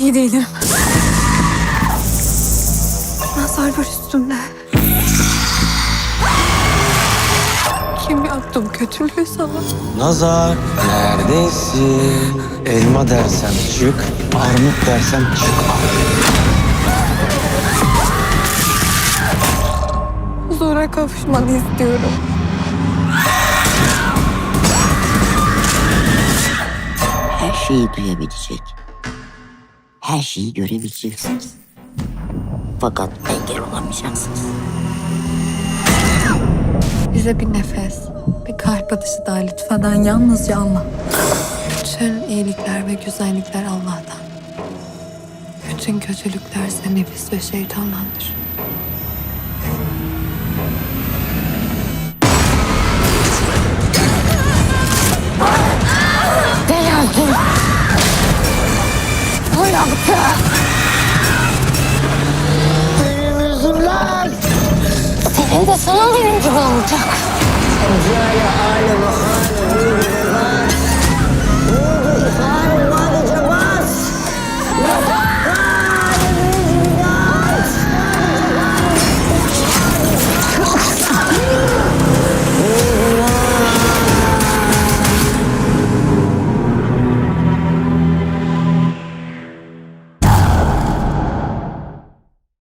iyi değilim. Nazar var üstümde. Kim yaptı bu kötülüğü sana? Nazar neredesin? Elma dersem çık, armut dersem çık. Huzura kavuşmanı istiyorum. Her şeyi duyabilecek. Her şeyi görebileceksiniz. Fakat engel olamayacaksınız. Bize bir nefes, bir kalp atışı daha lütfeden yalnızca Allah. Bütün iyilikler ve güzellikler Allah'tan. Bütün kötülüklerse nefis ve şeytandandır. Bu yaptı. Kırılırlar. Senin de sana benim gibi olacak. Rüzgar